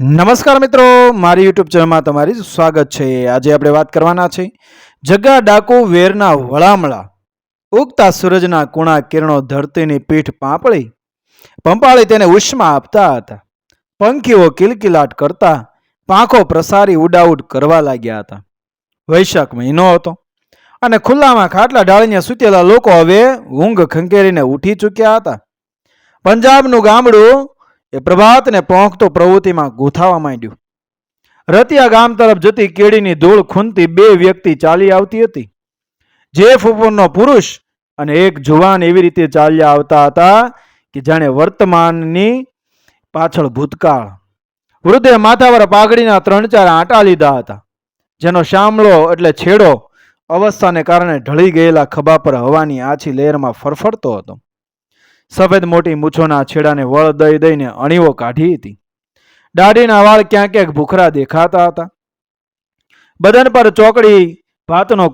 નમસ્કાર મિત્રો, મારી યુટ્યુબ ચેનલમાં તમારી સ્વાગત છે. આજે આપણે વાત કરવાના છે જગા ડાકુ વેરના વળામળા. ઉગતા સૂરજના કુણા કિરણો ધરતીની પીઠ પાંપળી પંપાળી તેને ઉષ્મા આપતા હતા. પંખીઓ કિલકિલાટ કરતા પાંખો પ્રસારી ઉડાઉડ કરવા લાગ્યા હતા. વૈશાખ મહિનો હતો અને ખુલ્લામાં ખાટલા ડાળીને સૂતેલા લોકો હવે ઊંઘ ખંખેરીને ઉઠી ચૂક્યા હતા. પંજાબનું ગામડું એ પ્રભાતને પહોંચતો પ્રવૃત્તિમાં ગૂંથાવા માંડ્યું. રતિયા ગામ તરફ જતી કેળીની ધૂળ ખૂંદતી બે વ્યક્તિ ચાલી આવતી હતી. જે ફૂફોરનો પુરુષ અને એક જુવાન એવી રીતે ચાલ્યા આવતા હતા કે જાણે વર્તમાનની પાછળ ભૂતકાળ. વૃદ્ધે માથા પર પાઘડીના ત્રણ ચાર આંટા લીધા હતા. જેનો શામળો એટલે છેડો અવસ્થાને કારણે ઢળી ગયેલા ખભા પર હવાની આછી લહેરમાં ફરફરતો હતો. સફેદ મોટી મૂછોના છેડાને વળ દઈ દઈને અણીઓ કાઢી હતી. દાઢીના વાળ ક્યાંક ક્યાંક ભૂખરા દેખાતા હતા. બદન પર ચોકડી ભાતનો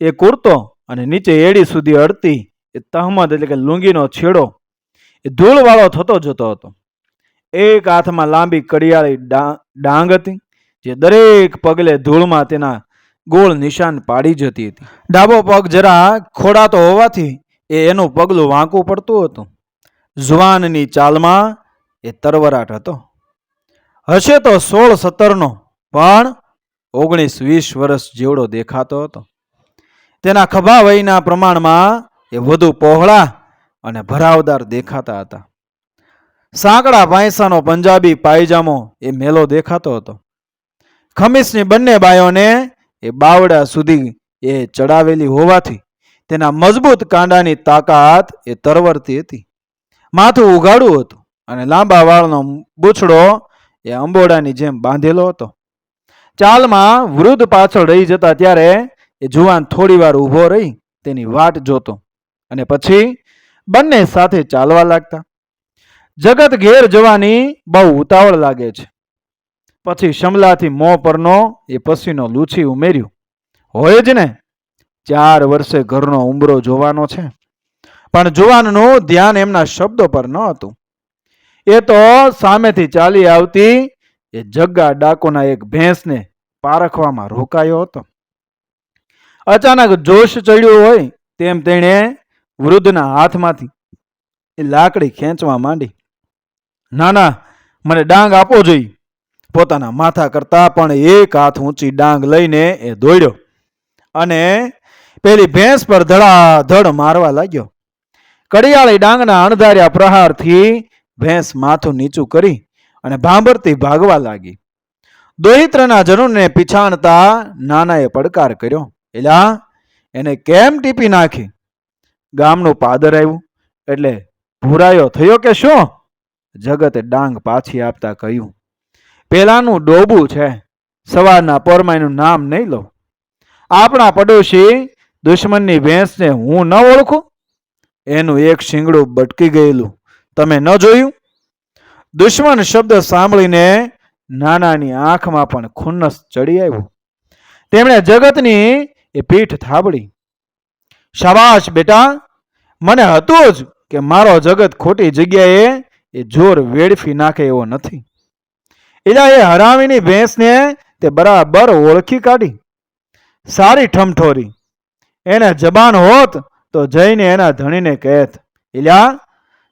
એ કુર્તો અને નીચે એડી સુધી અડતી એ તહમદ એટલે કે લુંગીનો છેડો એ ધૂળવાળો થતો જતો હતો. એક હાથમાં લાંબી કડિયાળી ડાંગ હતી, જે દરેક પગલે ધૂળમાં તેના ગોળ નિશાન પાડી જતી હતી. ડાબો પગ જરા ખોડાતો હોવાથી એ એનું પગલું વાંકું પડતું હતું. જુવાનની ચાલમાં એ તરવરાટ હતો. હશે તો સોળ સત્તરનો, પણ ઓગણીસ વીસ વર્ષ જેવડો દેખાતો હતો. તેના ખભા વયના પ્રમાણમાં એ વધુ પહોળા અને ભરાવદાર દેખાતા હતા. સાંકડા પાયસાનો પંજાબી પાયજામો એ મેલો દેખાતો હતો. ખમીસની બંને બાયોને એ બાવડા સુધી એ ચડાવેલી હોવાથી તેના મજબૂત કાંડાની તાકાત એ તરવરતી હતી. માથું ઉઘાડું હતું અને લાંબા વાળનો બૂછડો એ અંબોડાની જેમ બાંધેલો હતો. ચાલમાં વૃદ્ધ પાછળ રહી જતા ત્યારે એ જુવાન થોડી વાર ઊભો રહી તેની વાટ જોતો અને પછી બંને સાથે ચાલવા લાગતા. જગત ઘેર જવાની બહુ ઉતાવળ લાગે છે. પછી શમલાથી મોં પરનો એ પસીનો લૂછી ઉમેર્યું, હોય જ ને, ચાર વર્ષે ઘરનો ઉંબરો જોવાનો છે. પણ જુવાનનું ધ્યાન એમના શબ્દો પર ન હતું. એ તો સામેથી ચાલી આવતી એ જગ્ગા ડાકોના એક ભેંસને પારખવામાં રોકાયો હતો. અચાનક જોશ ચડ્યો હોય તેમ તેણે વૃદ્ધના હાથમાંથી એ લાકડી ખેંચવા માંડી. ના ના, મને ડાંગ આપો જોઈએ પોતાના માથા કરતા પણ એક હાથ ઊંચી ડાંગ લઈને એ દોડ્યો અને પેલી ભેંસ પર ધડાધડ મારવા લાગ્યો. કડિયાળી ડાંગના અણધાર્યા પ્રહારથી ભેંસ માથું નીચું કરી અને ભાંભરતી ભાગવા લાગી. દોહિત્રના જનુને પીછાણતા નાનાએ પડકાર કર્યો. એલા, એને કેમ ટીપી નાખી? ગામનું પાદર આવ્યું, એટલે ભૂરાયો થયો કે શું? જગતે ડાંગ પાછી આપતા કહ્યું, પેલાનું ડોબું છે, સવારના પોરમાઈનું નામ નહીં લો આપણા પડોશી દુશ્મનની ભેંસને હું ન ઓળખું? એનું એક શિંગડું બટકી ગયેલું. તમે ન જોયું? દુશ્મન શબ્દ સાંભળીને નાનાની આંખમાં પણ ખુન્નસ ચડી આવ્યું. તેમણે જગતની એ પીઠ થાબડી. શાબાશ બેટા, મને હતું જ કે મારો જગત ખોટી જગ્યાએ એ જોર વેડફી નાખે એવો નથી. એલા એ હરામીની ભેંસને તે બરાબર ઓળખી કાઢી. સારી ઠમઠોરી. એને જબાન હોત તો જઈને એના ધણીને કહેત, ઇલ્યા,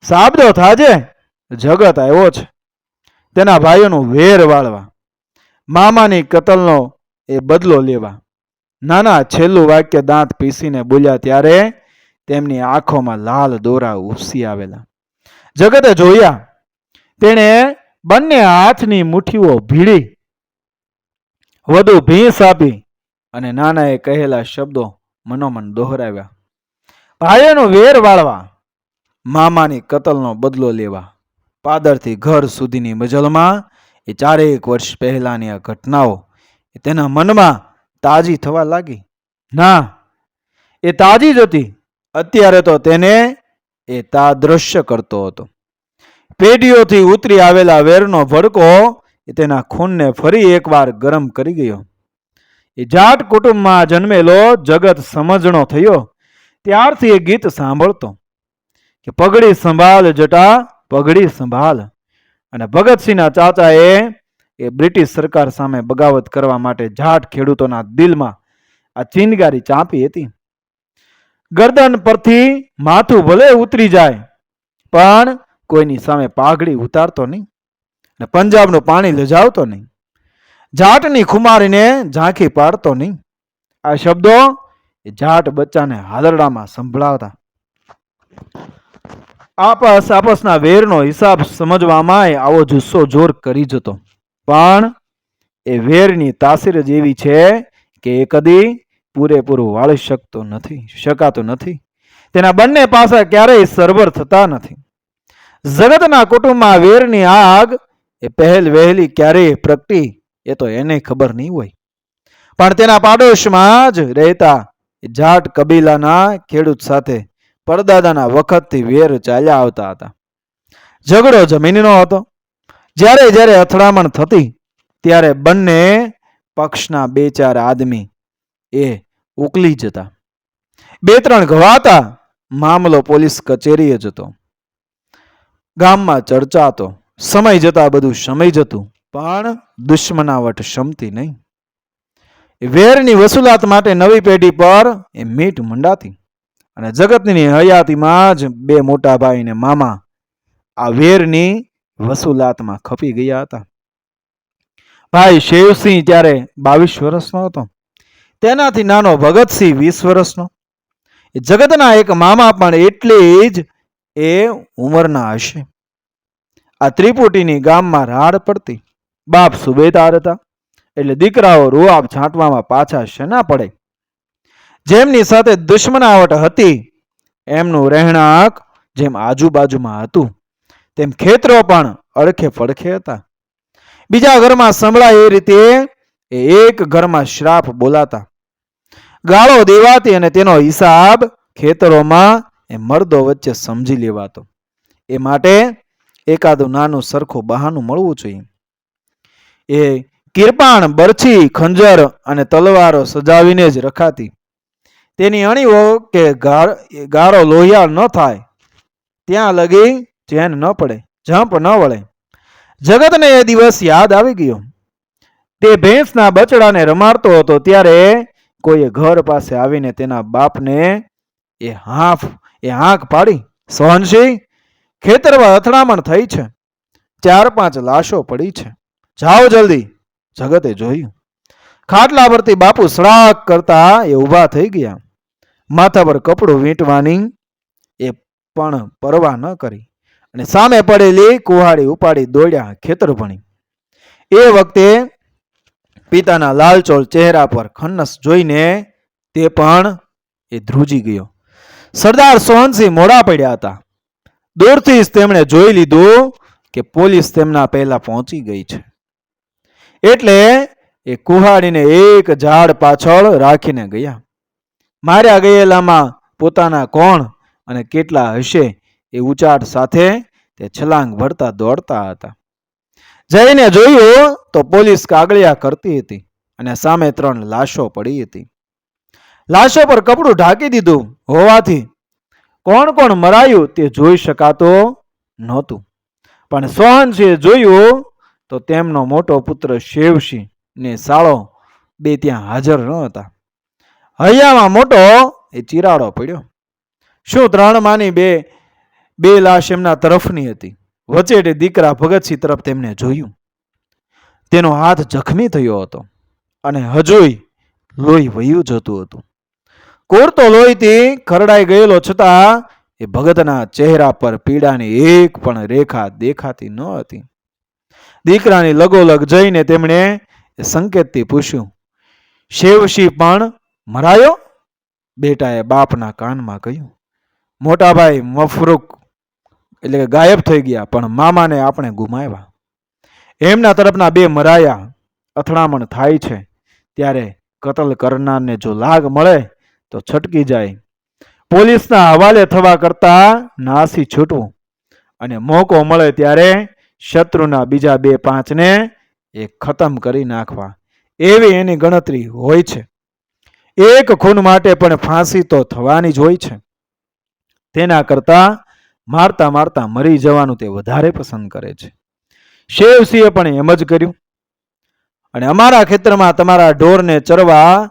સાબદો થાજે? જગત આવ્યો છે. તેના ભાઈઓનું વેર વાળવા, મામાની કતલનો એ બદલો લેવા, નાના છેલ્લું વાક્ય દાંત પીસીને બોલ્યા, ત્યારે તેમની આંખોમાં લાલ દોરા ઉપસી આવેલા. જગતે જોયા, તેણે બંને હાથની મુઠ્ઠીઓ ભીડી, વધુ ભીંસ આપી અને નાનાએ કહેલા શબ્દો મનોમન દોહરાવ્યા. ભાઈઓનો વેર વાળવા, મામાની કતલનો બદલો લેવા. પાદરથી ઘર સુધીની મજલમાં એ ચારેક વર્ષ પહેલાની આ ઘટનાઓ તેના મનમાં તાજી થવા લાગી. ના, એ તાજી જ હતી. અત્યારે તો તેને એ તાદ્રશ્ય કરતો હતો. પેઢીઓથી ઉતરી આવેલા વેરનો ભડકો એ તેના ખૂનને ફરી એકવાર ગરમ કરી ગયો. એ જાટ કુટુંબમાં જન્મેલો જગત સમજણો થયો. ત્યારથી એ ગીત સાંભળતો કે પગડી સંભાળ જટા, પગડી સંભાળ. અને ભગતસિંહના ચાચાએ એ બ્રિટિશ સરકાર સામે બગાવત કરવા માટે જાટ ખેડૂતોના દિલમાં આ ચિનગારી ચાંપી હતી. ગરદન પરથી માથું ભલે ઉતરી જાય, પણ કોઈની સામે પાઘડી ઉતારતો નહીં ને પંજાબનું પાણી લજાવતો નહીં. જાટની ખુમારીને ઝાંખી પાડતો નહીં. આ શબ્દો એ જાટ બચ્ચાને હાદરડામાં સંભળાવતા. આપસ આપસના વેરનો હિસાબ સમજવામાં આવો જુસ્સો જોર કરી જતો. પણ એ વેરની તાસીર જ એવી છે કે એ કદી પૂરેપૂરું વાળી શકતો નથી, શકાતું નથી. તેના બંને પાસા ક્યારેય સરભર થતા નથી. જગતના કુટુંબમાં વેરની આગ એ પહેલ વહેલી ક્યારેય પ્રગટી, એ તો એને ખબર નહીં હોય. પણ તેના પાડોશમાં જ રહેતા જાટ કબીલાના ખેડૂત સાથે પરદાદાના વખતથી વેર ચાલ્યા આવતા હતા. ઝઘડો જમીનનો હતો. જ્યારે જ્યારે અથડામણ થતી, ત્યારે બંને પક્ષના બે ચાર આદમી એ ઉકલી જતા. બે ત્રણ ઘવાતા મામલો પોલીસ કચેરીએ જતો. ગામમાં ચર્ચા હતો સમય જતા બધું સમય જતું, પણ દુશ્મનાવટ શમતી નહીં. વેરની વસૂલાત માટે નવી પેઢી પર એ મીટ મંડાતી. અને જગતની હયાતીમાં જ બે મોટા ભાઈ ને મામા આ વેરની વસૂલાતમાં ખપી ગયા હતા. ભાઈ શેવસિંહ ત્યારે બાવીસ વર્ષનો હતો, તેનાથી નાનો ભગતસિંહ વીસ વર્ષનો. જગતના એક મામા પણ એટલી જ એ ઉંમરના હશે. આ ત્રિપુટીની ગામમાં રાડ પડતી. બાપ સુબેદાર હતા. એટલે દીકરાઓ રૂઆબ છાંટવામાં પાછા શેના પડે. જેમની સાથે દુશ્મનાવટ હતી, એમનું રહેણાંક જેમ આજુબાજુમાં હતું, તેમ ખેતરો પણ અડખે પડખે હતા. બીજા ઘરમાં સંભળાય એ રીતે એ એક ઘરમાં શ્રાપ બોલાતા. ગાળો દેવાતી અને તેનો હિસાબ ખેતરોમાં એ મર્દો વચ્ચે સમજી લેવાતો. એ માટે એકાદું નાનું સરખું બહાનું મળવું જોઈએ. એ કિરપાણ, બરછી, ખંજર અને તલવારો સજાવીને જ રખાતી. તેની અણીઓ કે ગારો લોહિયાળ ન થાય. ત્યાં લગી ચેન ન પડે જંપ ન વળે. જગતને એ દિવસ યાદ આવી ગયો. તે ભેંસના બચડાને રમાડતો હતો ત્યારે કોઈએ ઘર પાસે આવીને તેના બાપને એ હાફ, એ હાંક પાડી, સહનશી, ખેતરમાં અથડામણ થઈ છે. ચાર પાંચ લાશો પડી છે. જાઓ જલ્દી. જગતે જોયું. ખાટલા પરથી બાપુ સડાક કરતા એ ઊભા થઈ ગયા. માથા પર કપડું વીંટવાની એ પણ પરવા ન કરી. અને સામે પડેલી કુહાડી ઉપાડી દોડ્યા ખેતર ભણી. એ વખતે પિતાના લાલચોળ ચહેરા પર ખન્નસ જોઈને તે પણ એ ધ્રુજી ગયો. સરદાર સોહનસિંહ મોડા પડ્યા હતા. દૂરથી જ તેમણે જોઈ લીધું કે પોલીસ તેમના પહેલા પહોંચી ગઈ છે. એટલે એ કુહાડીને એક ઝાડ પાછળ રાખીને ગયા. માર્યા ગયેલામાં પોતાના કોણ અને કેટલા હશે એ ઉચાટ સાથે તે છલાંગ ભરતા દોડતા હતા. જઈને જોયું તો પોલીસ કાગળિયા કરતી હતી અને સામે ત્રણ લાશો પડી હતી. લાશો પર કપડું ઢાંકી દીધું હોવાથી કોણ કોણ મરાયું તે જોઈ શકાતો નહોતું. પણ સોહનસિંહે જોયું તો તેમનો મોટો પુત્ર શેવસિંહ ને સાળો બે ત્યાં હાજર ન હતા. હૈયામાં મોટો એ ચિરાડો પડ્યો. શું ત્રણ માની બે બે લાશ એમના તરફની હતી? વચેટે દીકરા ભગતસિંહ તરફ તેમને જોયું. તેનો હાથ જખમી થયો હતો અને હજુય લોહી વહ્યું જતું હતું. કોરતો લોહીથી ખરડાઈ ગયેલો છતાં એ ભગતના ચહેરા પર પીડાની એક પણ રેખા દેખાતી ન હતી. દીકરાની લગોલગ જઈને તેમણે સંકેતથી પૂછ્યું શેવશી પણ મરાયો? બેટાએ બાપના કાનમાં કહ્યું મોટાભાઈ મફરૂક એટલે કે ગાયબ થઈ ગયા, પણ મામાને આપણે ગુમાવ્યા. એમના તરફના બે મરાયા અથડામણ થાય છે, ત્યારે કતલ કરનારને જો લાગ મળે તો છટકી જાય. પોલીસના હવાલે થવા કરતા નાસી છૂટવું અને મોકો મળે ત્યારે શત્રુના બીજા બે પાંચને એ ખતમ કરી નાખવા. એવી એની ગણતરી હોય છે. એક ખૂન માટે પણ ફાંસી તો થવાની જ હોય છે. તેના કરતા મારતા મારતા મરી જવાનું તે વધારે પસંદ કરે છે. શેવસિંહે પણ એમ જ કર્યું. અને અમારા ખેતરમાં તમારા ઢોરને ચરવા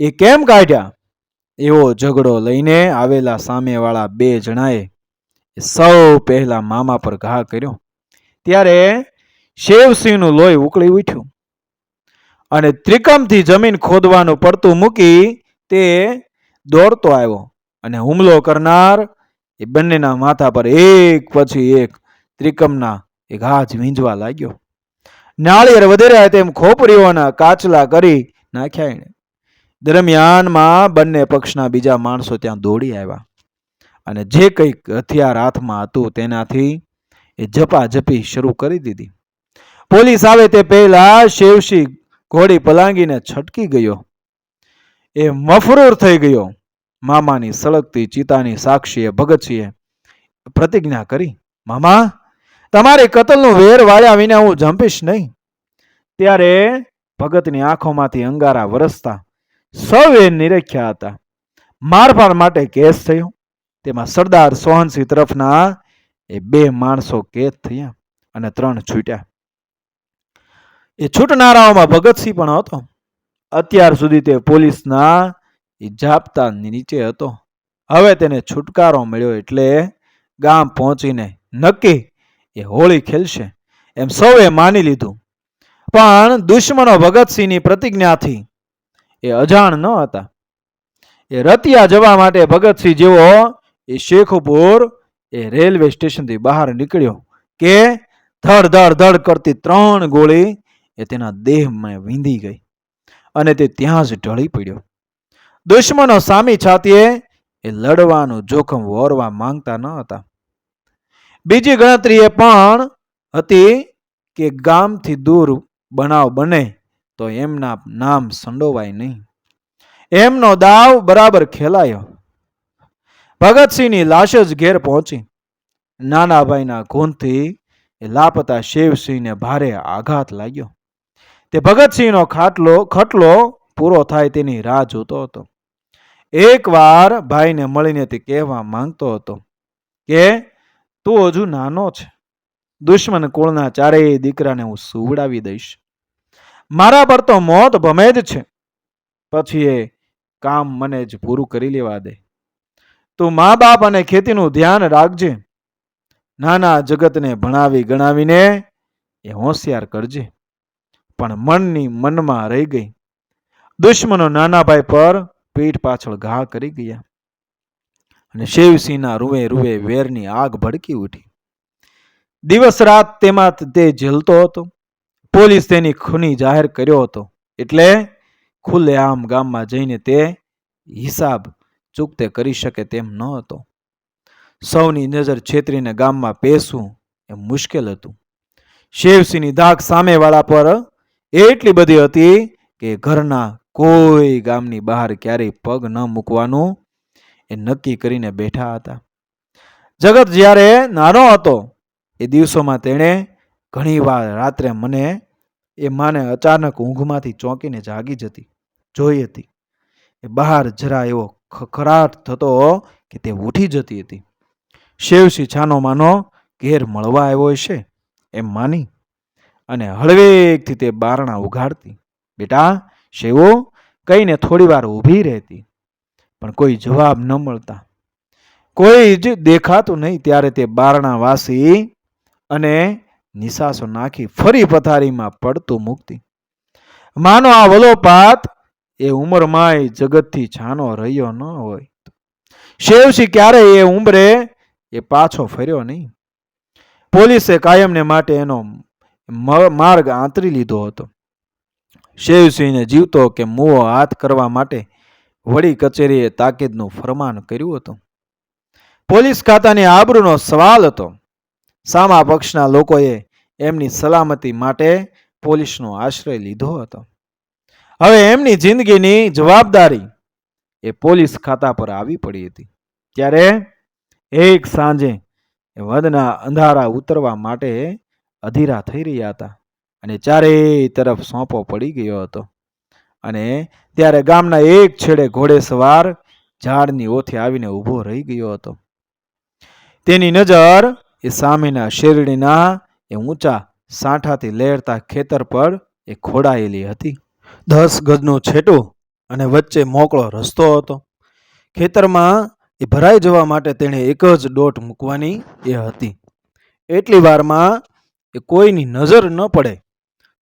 એ કેમ કાઢ્યા? એવો ઝઘડો લઈને આવેલા સામેવાળા બે જણાએ સૌ પહેલા મામા પર ઘા કર્યો. ત્યારે શેવસિંહનું લોહી ઉકળી ઉઠ્યું અને ત્રિકમથી જમીન ખોદવાનું પડતું મૂકી તે દોડતો આવ્યો અને હુમલો કરનાર એ બંનેના માથા પર એક પછી એક ત્રિકમના એ ઘાજ વીંજવા લાગ્યો. નાળિયેર વધેરા તેમ ખોપરીઓના કાચલા કરી નાખ્યા એણે. દરમિયાનમાં બંને પક્ષના બીજા માણસો ત્યાં દોડી આવ્યા અને જે કંઈક હથિયાર હાથમાં હતું તેનાથી એ ઝપાઝપી શરૂ કરી દીધી. પોલીસ આવે તે પહેલા શેવશી ઘોડી પલાંગીને છટકી ગયો. એ મફરૂર થઈ ગયો. મામાની સળગતી ચિતાની સાક્ષીએ ભગતસિંહે પ્રતિજ્ઞા કરી, મામા, તમારે કતલનું વેર વાળ્યા વિના હું જંપીશ નહીં. ત્યારે ભગતની આંખોમાંથી અંગારા વરસતા સૌએ નિરખ્યા હતા. મારફાર માટે કેસ થયો. તેમાં સરદાર સોહનસિંહ તરફના એ બે માણસો કેદ થયા અને ત્રણ છૂટ્યા. એ છૂટનારાઓમાં ભગતસિંહ પણ હતો. અત્યાર સુધી તે પોલીસના જાપ્તા નીચે હતો. હવે તેને છુટકારો મળ્યો એટલે ગામ પહોંચીને નક્કી એ હોળી ખેલશે એમ સૌએ માની લીધું. પણ દુશ્મનો ભગતસિંહની પ્રતિજ્ઞાથી એ અજાણ ન હતા. એ રતિયા જવા માટે ભગતસિંહ જેવો એ શેખુપુર એ રેલવે સ્ટેશનથી બહાર નીકળ્યો કે ધડ ધડ ધડ કરતી ત્રણ ગોળી એ તેના દેહમાં વીંધી ગઈ અને તે ત્યાં જ ઢળી પડ્યો. દુશ્મનો સામી છાતીએ એ લડવાનું જોખમ વોરવા માંગતા ન હતા. બીજી ગણતરી એ પણ હતી કે ગામથી દૂર બનાવ બને તો એમના નામ સંડોવાય નહીં. એમનો દાવ બરાબર ખેલાયો. ભગતસિંહની લાશ જ ઘેર પહોંચી. નાના ભાઈના ખૂનથી એ લાપતા શિવસિંહને ભારે આઘાત લાગ્યો. તે ભગતસિંહનો ખાટલો, ખટલો પૂરો થાય તેની રાહ જોતો હતો. એકવાર ભાઈને મળીને તે કહેવા માંગતો હતો કે, તું હજુ નાનો છે. દુશ્મન કુળના ચારેય દીકરાને હું સુવડાવી દઈશ. મારા પર તો મોત ભમે જ છે. પછી એ કામ મને જ પૂરું કરી લેવા દે. તું મા બાપ અને ખેતીનું ધ્યાન રાખજે. નાના જગતને ભણાવી ગણાવીને એ હોશિયાર કરજે. પણ મનની મનમાં રહી ગઈ. દુશ્મનો નાના ભાઈ પર પીઠ પાછળ ઘા કરી ગયા. અને શિવસિંહના રૂવે રૂવે વેરની આગ ભડકી ઉઠી. દિવસ રાત તેમાં તે ઝીલતો હતો. પોલીસ તેની ખૂની જાહેર કર્યો હતો. એટલે ખુલ્લે આમ ગામમાં જઈને તે હિસાબ ચૂકતે કરી શકે તેમ ન હતો. સૌની નજર છેતરીને ગામમાં પેસવું એ મુશ્કેલ હતું. શિવસિંહની ધાક સામેવાળા પર એટલી બધી હતી કે ઘરના કોઈ ગામની બહાર ક્યારેય પગ ન મૂકવાનું એ નક્કી કરીને બેઠા હતા. જગત જ્યારે નાનો હતો, એ દિવસોમાં તેણે ઘણીવાર રાત્રે મને એ માને અચાનક ઊંઘમાંથી ચોંકીને જાગી જતી, જોઈ હતી. એ બહાર જરા એવો ખખરાટ થતો કે તે ઉઠી જતી હતી. શેવસી છાનો માનો ઘેર મળવા આવ્યો હશે, એમ માની અને હળવેકથી તે બારણા ઉઘાડતી. બેટા, શેવો, કહીને થોડી વાર ઊભી રહેતી, પણ કોઈ જવાબ ન મળતા. કોઈ જ દેખાતું નહીં ત્યારે તે બારણા વાસી અને નિશાસો નાખી ફરી પથારીમાં પડતું મૂકતી. માનો આ વલોપાત એ ઉંમરમાંય જગતથી છાનો રહ્યો ન હોય. શેવસિંહ ક્યારે એ ઉંમરે એ પાછો ફર્યો નહીં. પોલીસે કાયમને માટે એનો માર્ગ આંતરી લીધો હતો. શેવસિંહને જીવતો કે મોહ હાથ કરવા માટે વડી કચેરીએ તાકીદનું ફરમાન કર્યું હતું. પોલીસ ખાતાની આબરૂનો સવાલ હતો. સામા પક્ષના લોકોએ એમની સલામતી માટે પોલીસનો આશ્રય લીધો હતો. હવે એમની જિંદગીની જવાબદારી એ પોલીસ ખાતા પર આવી પડી હતી. ત્યારે એક સાંજે વદના અંધારા ઉતરવા માટે અધીરા થઈ રહ્યા હતા અને ચારેય તરફ સોંપો પડી ગયો હતો. અને ત્યારે ગામના એક છેડે ઘોડે સવાર ઝાડની ઓથે આવીને ઊભો રહી ગયો હતો. તેની નજર એ સામેના શેરડીના એ ઊંચા સાંઠાથી લહેરતા ખેતર પર એ ખોડાયેલી હતી. દસ ગજનું છેટું અને વચ્ચે મોકળો રસ્તો હતો. ખેતરમાં એ ભરાઈ જવા માટે તેણે એક જ ડોટ મૂકવાની એ હતી. એટલી વારમાં એ કોઈની નજર ન પડે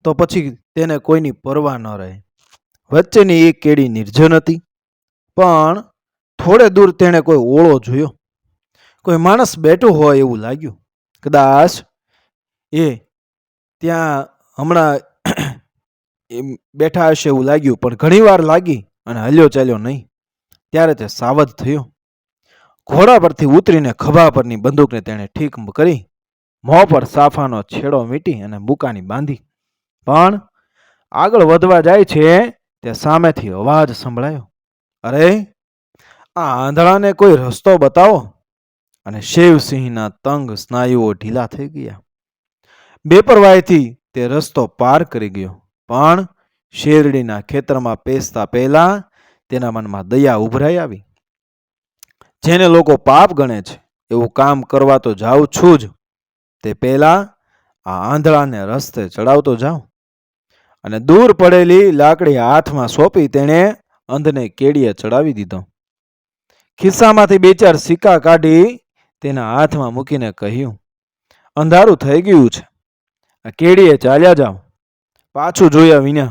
તો પછી તેને કોઈની પરવા ન રહે. વચ્ચેની એ કેડી નિર્જન હતી, પણ થોડે દૂર તેણે કોઈ ઓળો જોયો. કોઈ માણસ બેઠું હોય એવું લાગ્યું. કદાચ એ ત્યાં હમણાં એમ બેઠા હશે એવું લાગ્યું, પણ ઘણીવાર લાગી અને હલ્યો ચાલ્યો નહીં. ત્યારે તે સાવધ થયો. ઘોડા પરથી ઉતરીને ખભા પરની બંદૂકને તેણે ઠીક કરી, મોં પર સાફાનો છેડો મીટી અને બુકાની બાંધી. પણ આગળ વધવા જાય છે, તે સામેથી અવાજ સંભળાયો. અરે, આ આંધળાને કોઈ રસ્તો બતાવો. અને શિવસિંહના તંગ સ્નાયુઓ ઢીલા થઈ ગયા. બેપરવાહીથી તે રસ્તો પાર કરી ગયો. પણ શેરડીના ખેતરમાં પેસતા પહેલા તેના મનમાં દયા ઉભરાઈ આવી. જેને લોકો પાપ ગણે છે, એવું કામ કરવા તો જાઉં છું જ. તે પહેલા આ આંધળાને રસ્તે ચડાવતો જાઉં. અને દૂર પડેલી લાકડી હાથમાં સોંપી તેણે અંધને કેડીએ ચડાવી દીધો. ખિસ્સામાંથી બે ચાર સિક્કા કાઢી તેના હાથમાં મૂકીને કહ્યું, અંધારું થઈ ગયું છે. આ કેડીએ ચાલ્યા જાઓ. પાછું જોયા વિના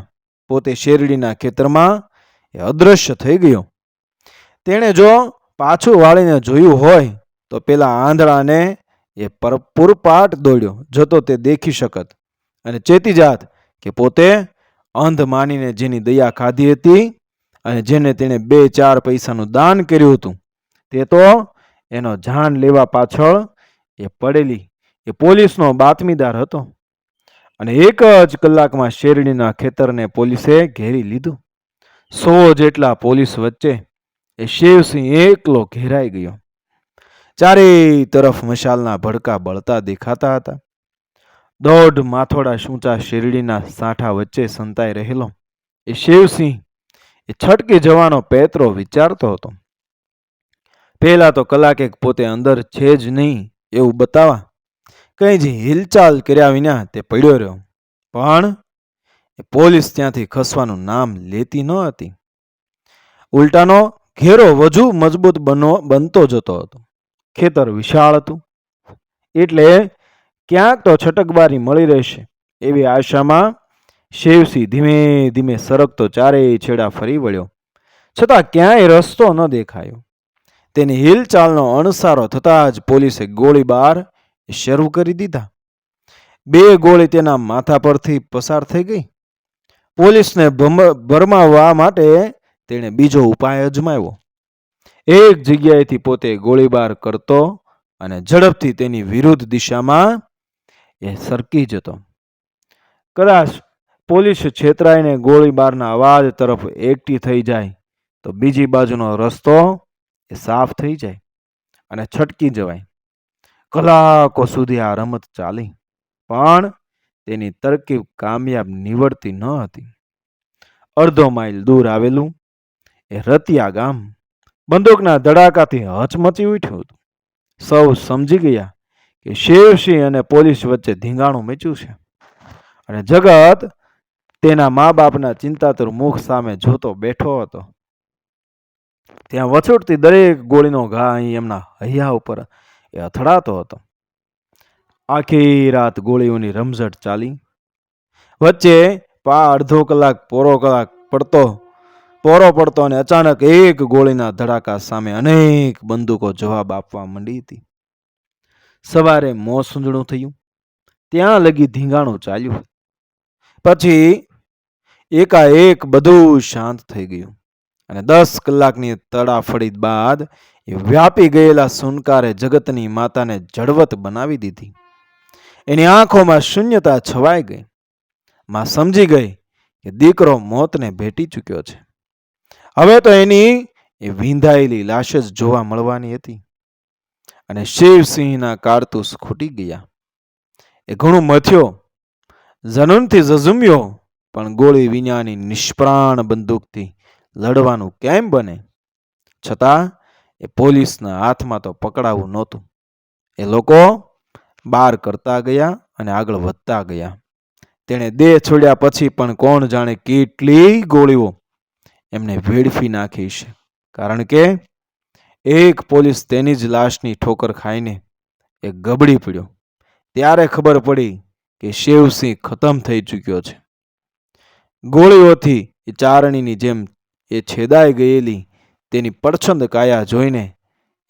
પોતે શેરડીના ખેતરમાં એ અદૃશ્ય થઈ ગયો. તેણે જો પાછું વાળીને જોયું હોય, તો પેલા આંધળાને એ પર પૂરપાટ દોડ્યો, જતો તે દેખી શકત અને ચેતી જાત કે પોતે અંધ માનીને જેની દયા ખાધી હતી અને જેને તેણે બે ચાર પૈસાનું દાન કર્યું હતું, તે તો એનો જાન લેવા પાછળ એ પડેલી એ પોલીસનો બાતમીદાર હતો. અને એક જ કલાકમાં શેરડીના ખેતરને પોલીસે ઘેરી લીધું. સો જેટલા પોલીસ વચ્ચે એ શિવસિંહ એકલો ઘેરાઈ ગયો. ચારેય તરફ મશાલના ભડકા બળતા દેખાતા હતા. દોઢ માથોડા ઊંચા શેરડીના સાંઠા વચ્ચે સંતાઈ રહેલો એ શિવસિંહ એ છટકી જવાનો પેતરો વિચારતો હતો. પહેલા તો કલાકે પોતે અંદર છે જ નહીં એવું બતાવા કંઈ જ હિલચાલ કર્યા વિના તે પડ્યો રહ્યો. પણ પોલીસ ત્યાંથી ખસવાનું નામ લેતી ન હતી. ઉલટાનો ઘેરો વધુ મજબૂત બનો, બનતો જતો હતો. ખેતર વિશાળ હતું. એટલે ક્યાંક તો છટકબારી મળી રહેશે એવી આશામાં શેવસી ધીમે ધીમે સરકતો ચારેય છેડા ફરી વળ્યો. છતાં ક્યાંય રસ્તો ન દેખાયો. તેની હિલચાલનો અણસારો થતાં જ પોલીસે ગોળીબાર શરૂ કરી દીધા. બે ગોળી તેના માથા પરથી પસાર થઈ ગઈ. પોલીસને ભરમાવવા માટે તેણે બીજો ઉપાય અજમાવ્યો. એક જગ્યાએથી પોતે ગોળીબાર કરતો અને ઝડપથી તેની વિરુદ્ધ દિશામાં એ સરકી જતો. કદાચ પોલીસ છેતરાઈને ગોળીબારના અવાજ તરફ એકઠી થઈ જાય, તો બીજી બાજુનો રસ્તો એ સાફ થઈ જાય અને છટકી જવાય. કલાકો સુધી આ રમત ચાલી, પણ તેની તરકીબ કામયાબ નીવડતી ન હતી. અડધો માઇલ દૂર આવેલું એ રતિયા ગામ બંદૂકના ધડાકાથી હચમચી ઉઠ્યું હતું. સૌ સમજી ગયા કે શેરસિંહ અને પોલીસ વચ્ચે ધીંગાણું મેચ્યું છે અને જગત તેના મા બાપના ચિંતાતુર મુખ સામે જોતો બેઠો હતો. ત્યાં વછોટતી દરેક ગોળીનો ઘા અહીં એમના હૈયા ઉપર એ અથડાતો હતો. આખી રાત ગોળીઓની રમઝટ ચાલી. વચ્ચે પા અડધો કલાક, પોરો કલાક પડતો. પોરો પડતો અને અચાનક એક ગોળીના ધડાકા સામે અનેક બંદૂકો જવાબ આપવા માંડી હતી. સવારે મોસૂંજણું થયું. ત્યાં લગી ધીંગાણું ચાલ્યું. પછી એકાએક બધું શાંત થઈ ગયું અને દસ કલાકની તડાફડી બાદ એ વ્યાપી ગયેલા સુનકારે જગતની માતાને જળવત બનાવી દીધી. એની આંખોમાં શૂન્યતા છવાઈ ગઈ. માં સમજી ગઈ કે દીકરો મોતને ભેટી ચૂક્યો છે. હવે તો એની એ વિંધાયેલી લાશ જ જોવા મળવાની હતી. અને શિવસિંહના કારતૂસ ખૂટી ગયા. એ ઘણું મથ્યો, જનૂનથી ઝઝુમ્યો, પણ ગોળી વિનાની નિષ્પ્રાણ બંદૂકથી લડવાનું કેમ બને? છતાં એ પોલીસના હાથમાં તો પકડાવું નહોતું. એ લોકો બાર કરતા ગયા અને આગળ વધતા ગયા. તેણે દેહ છોડ્યા પછી પણ કોણ જાણે કેટલી ગોળીઓ એમને વેડફી નાખી છે. કારણ કે એક પોલીસ તેની જ લાશની ઠોકર ખાઈને એ ગબડી પડ્યો. ત્યારે ખબર પડી કે શિવસિંહ ખતમ થઈ ચૂક્યો છે. ગોળીઓથી એ ચારણીની જેમ એ છેદાઈ ગયેલી તેની પડછંદ કાયા જોઈને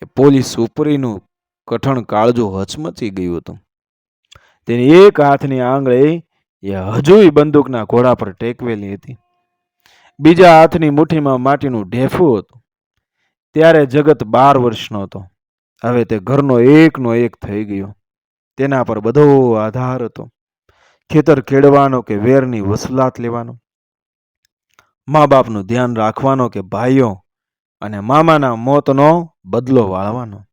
એ પોલીસ ઉપરીનું કઠણ કાળજો હચમચી ગયું હતું. તેની એક હાથની આંગળી એ હજુય બંદૂકના ઘોડા પર ટેકવેલી હતી. બીજા હાથની મુઠ્ઠીમાં માટીનું ઢેફું હતું. ત્યારે જગત બાર વર્ષનો હતો. હવે તે ઘરનો એકનો એક થઈ ગયો. તેના પર બધો આધાર હતો. ખેતર ખેડવાનો કે વેરની વસૂલાત લેવાનો? મા બાપનું ધ્યાન રાખવાનો કે ભાઈઓ અને મામાના મોતનો બદલો વાળવાનો.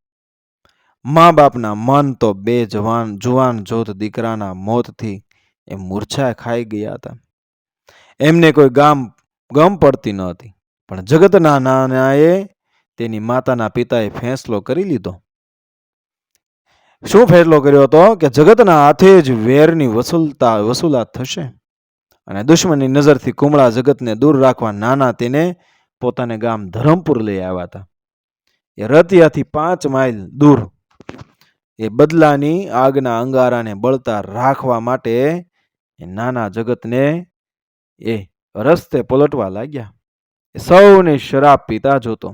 મા બાપના મન તો બે જવાન જુવાન જોત દીકરાના મોતથી એ મૂર્છા ખાઈ ગયા હતા. એમને કોઈ ગામ, ગમ પડતી ન હતી. પણ જગતના નાનાએ તેની માતાના પિતાએ ફેંસલો કરી લીધો. શું ફેસલો કર્યો હતો કે જગતના હાથે જ વેરની વસૂલતા, વસૂલાત થશે? અને દુશ્મનની નજરથી કુમળા જગતને દૂર રાખવા નાના તેને પોતાને ગામ ધરમપુર લઈ આવ્યા હતા. એ રતિયાથી પાંચ માઇલ દૂર એ બદલાની આગના અંગારાને બળતા રાખવા માટે એ નાના જગતને એ રસ્તે પલટવા લાગ્યા. એ સૌને શરાબ પીતા જોતો,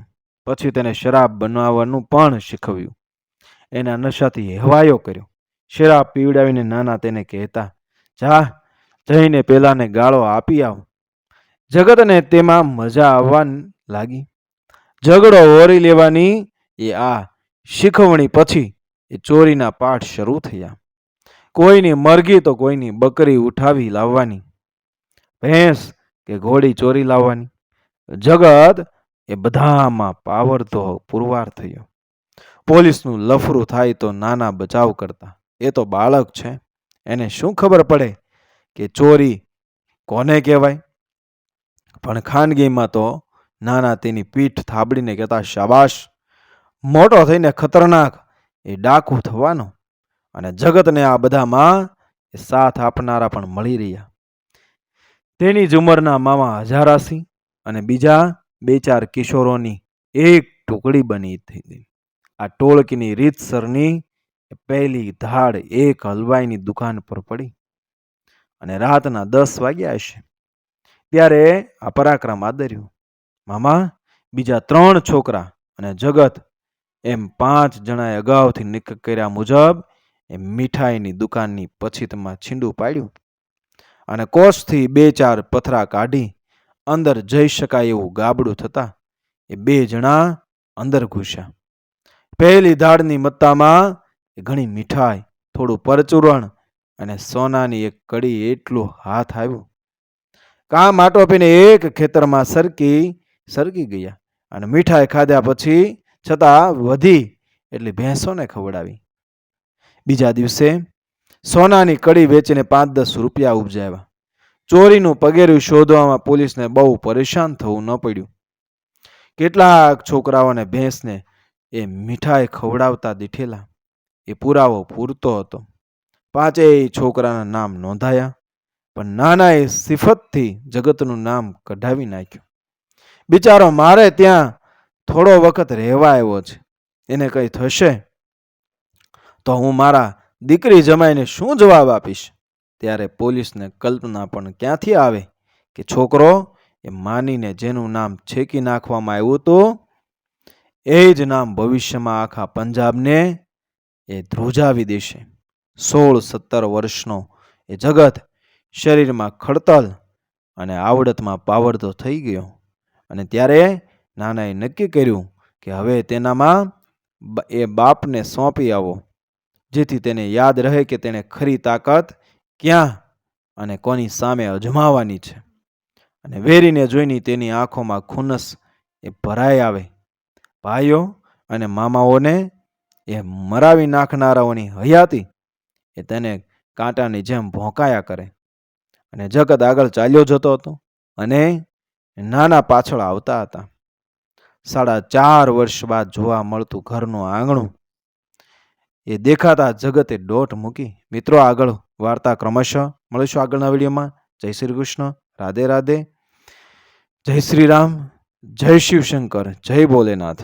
પછી તેને શરાબ બનાવવાનું પણ શીખવ્યું. એના નશાથી હેવાયો કર્યો. શરાબ પીવડાવીને નાના તેને કહેતા, જા, જઈને પેલાને ગાળો આપી આવ. જગતને તેમાં મજા આવવા લાગી. ઝઘડો ઓરી લેવાની એ આ શીખવણી પછી એ ચોરીના પાઠ શરૂ થયા. કોઈની મરઘી તો કોઈની બકરી ઉઠાવી લાવવાની. ભેંસ કે ઘોડી ચોરી લાવવાની. જગત એ બધામાં પાવરતો પુરવાર થયો. પોલીસનું લફરું થાય તો નાના બચાવ કરતા. એ તો બાળક છે. એને શું ખબર પડે કે ચોરી કોને કહેવાય? પણ ખાનગીમાં તો નાના તેની પીઠ થાબડીને કહેતા, શાબાશ. મોટો થઈને ખતરનાક એ ડાકુ થવાનો અને જગતને આ બધામાં એ સાથ આપનારા પણ મળી રહ્યા. તેની જ ઉંમરના મામા હજારાસી અને બીજા બે ચાર કિશોરોની એક ટુકડી બની હતી આ ટોળકીની રીતસરની પહેલી ધાડ એક હલવાઈની દુકાન પર પડી અને રાતના દસ વાગ્યા હશે. ત્યારે આ પરાક્રમ આદર્યું. મામા, બીજા ત્રણ છોકરા અને જગત એમ પાંચ જણાએ અગાઉથી નિક કર્યા મુજબ એ મીઠાઈની દુકાનની પછીતમાં છીંડું પાડ્યું અને કોષથી બે ચાર પથરા કાઢી અંદર જઈ શકાય એવું ગાબડું થતા એ બે જણા અંદર ઘૂસ્યા. પહેલી ધાડની મત્તામાં ઘણી મીઠાઈ, થોડું પરચુરણ અને સોનાની એક કડી એટલું હાથ આવ્યું કામ આટોપીને એક ખેતરમાં સરકી સરકી ગયા અને મીઠાઈ ખાધ્યા પછી છતાં વધી એટલે ભેંસોને ખવડાવી. બીજા દિવસે સોનાની કડી વેચીને પાંચ દસ રૂપિયા ઉપજાવ્યા. ચોરીનું પગેરું શોધવામાં પોલીસને બહુ પરેશાન થવું ન પડ્યું. કેટલાક છોકરાઓને ભેંસને એ મીઠાઈ ખવડાવતા દીઠેલા. એ પુરાવો પૂરતો હતો. પાંચેય છોકરાના નામ નોંધાયા. પણ નાના એ સિફતથી જગતનું નામ કઢાવી નાખ્યું. બિચારો મારે ત્યાં થોડો વખત રહેવા આવ્યો છે. એને કંઈ થશે? તો હું મારા દીકરી જમાઈને શું જવાબ આપીશ? ત્યારે પોલીસને કલ્પના પણ ક્યાંથી આવે કે છોકરો એ માનીને જેનું નામ છેકી નાખવામાં આવ્યું હતું, એ જ નામ ભવિષ્યમાં આખા પંજાબને એ ધ્રુજાવી દેશે. સોળ સત્તર વર્ષનો એ જગત શરીરમાં ખડતલ અને આવડતમાં પાવરતો થઈ ગયો. અને ત્યારે નાનાએ નક્કી કર્યું કે હવે તેનામાં એ બાપને સોંપી આવો, જેથી તેને યાદ રહે કે તેણે ખરી તાકાત ક્યાં અને કોની સામે અજમાવાની છે. અને વેરીને જોઈને તેની આંખોમાં ખુનસ એ ભરાઈ આવે. ભાઈઓ અને મામાઓને એ મરાવી નાખનારાઓની હયાતી એ તેને કાંટાની જેમ ભોંકાયા કરે. અને જગત આગળ ચાલ્યો જતો હતો અને નાના પાછળ આવતા હતા. સાડા ચાર વર્ષ બાદ જોવા મળતું ઘરનું આંગણું એ દેખાતા જગતે દોટ મૂકી, મિત્રો, આગળ વાર્તા ક્રમશઃ મળીશું આગળના વિડીયોમાં. જય શ્રી કૃષ્ણ. રાધે રાધે. જય શ્રી રામ. જય શિવશંકર. જય ભોલેનાથ.